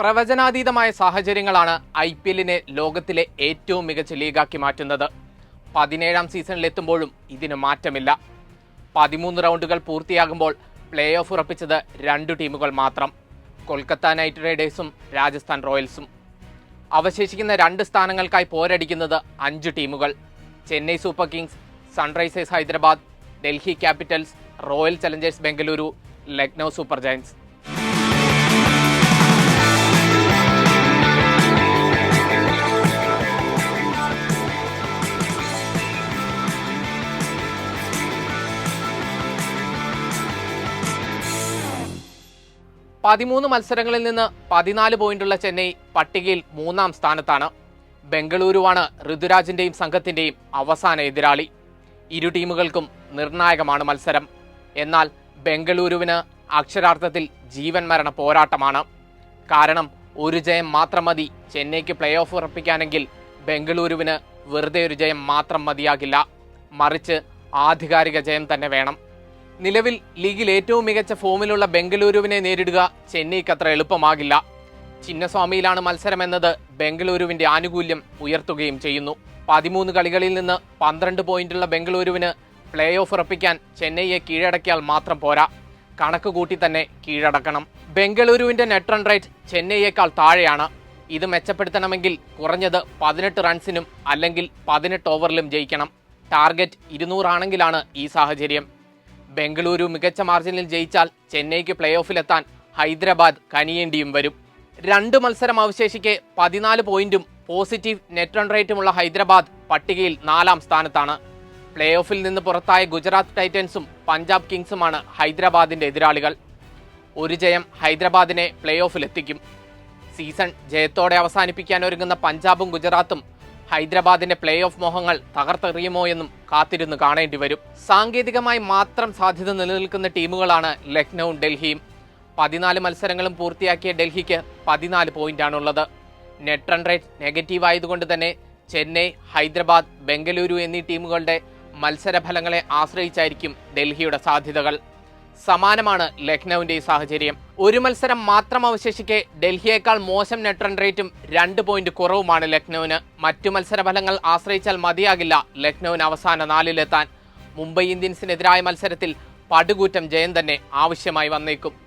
പ്രവചനാതീതമായ സാഹചര്യങ്ങളാണ് I P എല്ലിനെ ലോകത്തിലെ ഏറ്റവും മികച്ച ലീഗാക്കി മാറ്റുന്നത്. പതിനേഴാം സീസണിലെത്തുമ്പോഴും ഇതിന് മാറ്റമില്ല. പതിമൂന്ന് റൗണ്ടുകൾ പൂർത്തിയാകുമ്പോൾ പ്ലേ ഓഫ് ഉറപ്പിച്ചത് രണ്ടു ടീമുകൾ മാത്രം കൊൽക്കത്ത നൈറ്റ് റൈഡേഴ്സും രാജസ്ഥാൻ റോയൽസും. അവശേഷിക്കുന്ന രണ്ട് സ്ഥാനങ്ങൾക്കായി പോരടിക്കുന്നത് അഞ്ച് ടീമുകൾ. Chennai Super Kings Sunrisers Hyderabad Delhi Capitals Royal Challengers Bengaluru Lucknow Super Giants. പതിമൂന്ന് മത്സരങ്ങളിൽ നിന്ന് പതിനാല് പോയിന്റുള്ള ചെന്നൈ പട്ടികയിൽ മൂന്നാം സ്ഥാനത്താണ്. ബംഗളൂരുവാണ് ഋതുരാജിന്റെയും സംഘത്തിന്റെയും അവസാന എതിരാളി. ഇരു ടീമുകൾക്കും നിർണായകമാണ് മത്സരം. എന്നാൽ ബംഗളൂരുവിന് അക്ഷരാർത്ഥത്തിൽ ജീവൻ മരണ പോരാട്ടമാണ്. കാരണം ഒരു ജയം മാത്രം മതി ചെന്നൈക്ക് പ്ലേ ഓഫ് ഉറപ്പിക്കാനെങ്കിൽ ബംഗളൂരുവിന് വെറുതെ ഒരു ജയം മാത്രം മതിയാകില്ല. മറിച്ച് ആധികാരിക ജയം തന്നെ വേണം. നിലവിൽ ലീഗിൽ ഏറ്റവും മികച്ച ഫോമിലുള്ള ബംഗളൂരുവിനെ നേരിടുക ചെന്നൈക്ക് അത്ര എളുപ്പമാകില്ല. ചിന്നസ്വാമിയിലാണ് മത്സരമെന്നത് ബംഗളൂരുവിന്റെ ആനുകൂല്യം ഉയർത്തുകയും ചെയ്യുന്നു. പതിമൂന്ന് കളികളിൽ നിന്ന് പന്ത്രണ്ട് പോയിന്റുള്ള ബംഗളൂരുവിന് പ്ലേ ഓഫ് ഉറപ്പിക്കാൻ ചെന്നൈയെ കീഴടക്കിയാൽ മാത്രം പോരാ. കണക്ക് കൂട്ടി തന്നെ കീഴടക്കണം. ബംഗളൂരുവിന്റെ നെറ്റ് റൺ റേറ്റ് ചെന്നൈയേക്കാൾ താഴെയാണ്. ഇത് മെച്ചപ്പെടുത്തണമെങ്കിൽ കുറഞ്ഞത് പതിനെട്ട് റൺസിനും അല്ലെങ്കിൽ പതിനെട്ട് ഓവറിലും ജയിക്കണം. ടാർഗറ്റ് ഇരുന്നൂറാണെങ്കിലാണ് ഈ സാഹചര്യം. ബംഗളൂരു മികച്ച മാർജിനിൽ ജയിച്ചാൽ ചെന്നൈക്ക് പ്ലേ ഓഫിലെത്താൻ ഹൈദരാബാദ് കനിയേണ്ടിയും വരും. രണ്ട് മത്സരം അവശേഷിക്കെ പതിനാല് പോയിന്റും പോസിറ്റീവ് നെറ്റ് റൺ റേറ്റുമുള്ള ഹൈദരാബാദ് പട്ടികയിൽ നാലാം സ്ഥാനത്താണ്. പ്ലേ ഓഫിൽ നിന്ന് പുറത്തായ ഗുജറാത്ത് ടൈറ്റൻസും പഞ്ചാബ് കിങ്സുമാണ് ഹൈദരാബാദിന്റെ എതിരാളികൾ. ഒരു ജയം ഹൈദരാബാദിനെ പ്ലേ ഓഫിലെത്തിക്കും സീസൺ ജയത്തോടെ അവസാനിപ്പിക്കാൻ ഒരുങ്ങുന്ന പഞ്ചാബും ഗുജറാത്തും ഹൈദരാബാദിന്റെ പ്ലേ ഓഫ് മോഹങ്ങൾ തകർത്തെറിയുമോ എന്നും കാത്തിരുന്ന് കാണേണ്ടി വരും. സാങ്കേതികമായി മാത്രം സാധ്യത നിലനിൽക്കുന്ന ടീമുകളാണ് ലക്നൌവും ഡൽഹിയും. പതിനാല് മത്സരങ്ങളും പൂർത്തിയാക്കിയ ഡൽഹിക്ക് പതിനാല് പോയിന്റാണുള്ളത് നെറ്റ് റൺ റേറ്റ് നെഗറ്റീവ് ആയതുകൊണ്ട് തന്നെ ചെന്നൈ ഹൈദരാബാദ് ബംഗളൂരു എന്നീ ടീമുകളുടെ മത്സരഫലങ്ങളെ ആശ്രയിച്ചായിരിക്കും ഡൽഹിയുടെ സാധ്യതകൾ. സമാനമാണ് ലക്നൌവിന്റെ ഈ സാഹചര്യം. ഒരു മത്സരം മാത്രം അവശേഷിക്കെ ഡൽഹിയേക്കാൾ മോശം നെറ്റ് റൺ റേറ്റും രണ്ട് പോയിന്റ് കുറവുമാണ് ലക്നൌവിന് മറ്റു മത്സര ഫലങ്ങൾ ആശ്രയിച്ചാൽ മതിയാകില്ല ലക്നൌവിന് അവസാന നാലിലെത്താൻ. മുംബൈ ഇന്ത്യൻസിനെതിരായ മത്സരത്തിൽ പടുകൂറ്റം ജയം തന്നെ ആവശ്യമായി വന്നേക്കും.